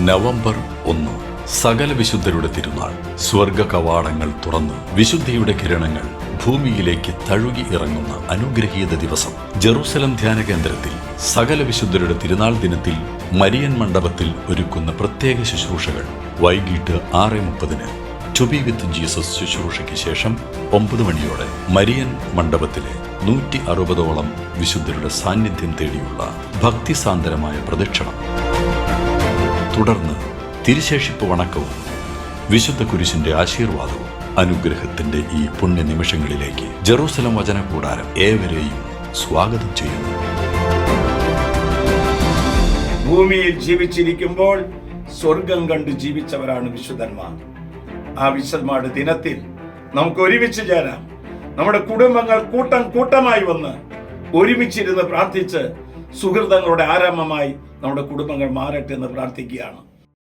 November ഒന്ന്. സകല വിശുദ്ധരുടെ തിരുനാൾ. സ്വർഗ കവാടങ്ങൾ തുറന്ന്. വിശുദ്ധിയുടെ കിരണങ്ങൾ ഭൂമിയിലേക്ക് തഴുകി ഇറങ്ങുന്ന അനുഗ്രഹീത ദിവസം. ജെറൂസലം ധ്യാന കേന്ദ്രത്തിൽ സകല വിശുദ്ധരുടെ തിരുനാൾ ദിനത്തിൽ മരിയൻ മണ്ഡപത്തിൽ ഒരുക്കുന്ന പ്രത്യേക ശുശ്രൂഷകൾ. വൈകിട്ട് ആറ് മുപ്പതിന് ടു ബി വിത്ത് ജീസസ് ശുശ്രൂഷയ്ക്ക് ശേഷം ഒമ്പത് മണിയോടെ മരിയൻ മണ്ഡപത്തിലെ നൂറ്റി അറുപതോളം വിശുദ്ധരുടെ സാന്നിധ്യം തേടിയുള്ള ഭക്തിസാന്ദ്രമായ പ്രദക്ഷിണം. തുടർന്ന് തിരുശേഷിപ്പ് വണക്കവും വിശുദ്ധ കുരിശിന്റെ ആശീർവാദവും അനുഗ്രഹത്തിന്റെ ഈ പുണ്യ നിമിഷങ്ങളിലേക്ക് ജെറൂസലം വചന കൂടാരം ഏവരെയും സ്വാഗതം ചെയ്യുന്നു. ഭൂമിയിൽ ജീവിച്ചിരിക്കുമ്പോൾ സ്വർഗം കണ്ട് ജീവിച്ചവരാണ് വിശുദ്ധന്മാർ. ആ വിശുദ്ധന്മാരുടെ ദിനത്തിൽ നമുക്ക് ഒരുമിച്ച് ചേരാം. നമ്മുടെ കുടുംബങ്ങൾ കൂട്ടം കൂട്ടമായി വന്ന് ഒരുമിച്ചിരുന്ന് പ്രാർത്ഥിച്ച് സുഹൃതങ്ങളുടെ ആരാമമായി നമ്മുടെ കുടുംബങ്ങൾ മാറട്ടെ എന്ന് പ്രാർത്ഥിക്കുകയാണ്.